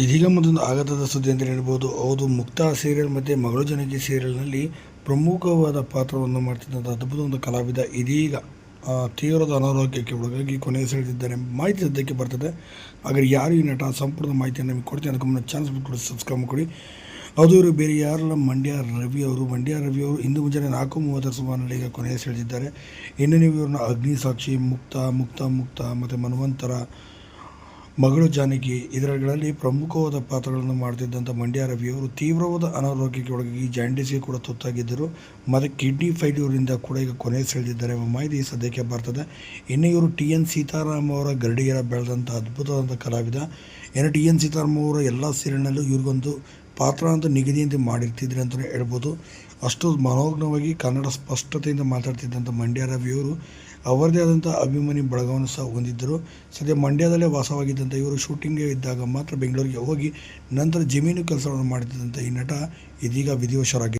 ಇದೀಗ ಮತ್ತೊಂದು ಆಗತದ ಸುದ್ದಿ ಅಂತ ಹೇಳ್ಬೋದು. ಹೌದು, ಮುಕ್ತ ಸೀರಿಯಲ್ ಮತ್ತು ಮಗಳು ಜನಕಿ ಸೀರಿಯಲ್ನಲ್ಲಿ ಪ್ರಮುಖವಾದ ಪಾತ್ರವನ್ನು ಮಾಡ್ತಿದ್ದಂಥ ಅದ್ಭುತ ಒಂದು ಕಲಾವಿದ ಇದೀಗ ತೀವ್ರದ ಅನಾರೋಗ್ಯಕ್ಕೆ ಒಳಗಾಗಿ ಕೊನೆಯ ಸೆಳೆದಿದ್ದಾರೆ ಮಾಹಿತಿ ಸದ್ಯಕ್ಕೆ ಬರ್ತದೆ. ಹಾಗೆ ಯಾರು ಈ ನಟ? ಸಂಪೂರ್ಣ ಮಾಹಿತಿಯನ್ನು ನಿಮಗೆ ಕೊಡ್ತೀನಿ. ಅದಕ್ಕೆ ಚಾನ್ಸ್ ಬಿಟ್ಟು ಸಬ್ಸ್ಕ್ರೈಬ್ ಕೊಡಿ ಅದು ಇವರು ಬೇರೆ ಯಾರಲ್ಲ, ಮಂಡ್ಯ ರವಿ ಅವರು. ಮಂಡ್ಯ ರವಿ ಅವರು ಇಂದು ಮುಂಜಾನೆ ನಾಲ್ಕು ಮೂವತ್ತರ ಸುಮಾರಿನಲ್ಲಿ ಈಗ ಕೊನೆಯ ಸೆಳೆದಿದ್ದಾರೆ. ಇನ್ನು ನೀವು ಇವ್ರನ್ನ ಅಗ್ನಿ ಸಾಕ್ಷಿ ಮುಕ್ತ ಮುಕ್ತ ಮುಕ್ತ ಮತ್ತು ಮನ್ವಂತರ ಮಗಳು ಜಾನಕಿ ಇದರಗಳಲ್ಲಿ ಪ್ರಮುಖವಾದ ಪಾತ್ರಗಳನ್ನು ಮಾಡುತ್ತಿದ್ದಂಥ ಮಂಡ್ಯ ರವಿಯವರು ತೀವ್ರವಾದ ಅನಾರೋಗ್ಯಕ್ಕೆ ಒಳಗಾಗಿ ಜಾಂಡಿಸಿಗೆ ಕೂಡ ತುತ್ತಾಗಿದ್ದರು. ಮತ್ತು ಕಿಡ್ನಿ ಫೈಲ್ಯೂರಿಂದ ಕೂಡ ಈಗ ಕೊನೆ ಸೆಳೆದಿದ್ದಾರೆ ಎಂಬ ಮಾಹಿತಿ ಸದ್ಯಕ್ಕೆ ಬರ್ತದೆ. ಇನ್ನು ಇವರು ಟಿ ಎನ್ ಸೀತಾರಾಮ್ ಅವರ ಗರಡಿಯರ ಬೆಳೆದಂಥ ಅದ್ಭುತವಾದಂಥ ಕಲಾವಿದ. ಇನ್ನು ಟಿ ಎನ್ ಸೀತಾರಾಮ್ ಅವರ ಎಲ್ಲ ಸೀರಿಯಲ್ನಲ್ಲೂ ಇವ್ರಿಗೊಂದು ಪಾತ್ರ ಅಂತ ನಿಗದಿಯಿಂದ ಮಾಡಿರ್ತಿದ್ರು ಅಂತಲೇ ಹೇಳ್ಬೋದು. ಅಷ್ಟು ಮನೋಜ್ಞವಾಗಿ ಕನ್ನಡ ಸ್ಪಷ್ಟತೆಯಿಂದ ಮಾತಾಡ್ತಿದ್ದಂಥ ಮಂಡ್ಯ ರವಿಯವರು ಅವರದೇ ಆದಂಥ ಅಭಿಮಾನಿ ಬಳಗವನ್ನು ಸಹ ಹೊಂದಿದ್ದರು. ಸದ್ಯ ಮಂಡ್ಯದಲ್ಲೇ ವಾಸವಾಗಿದ್ದಂಥ ಇವರು ಶೂಟಿಂಗ್ಗೆ ಇದ್ದಾಗ ಮಾತ್ರ ಬೆಂಗಳೂರಿಗೆ ಹೋಗಿ ನಂತರ ಜಮೀನು ಕೆಲಸವನ್ನು ಮಾಡ್ತಿದ್ದಂಥ ಈ ನಟ ಇದೀಗ ವಿಧಿವಶರಾಗಿ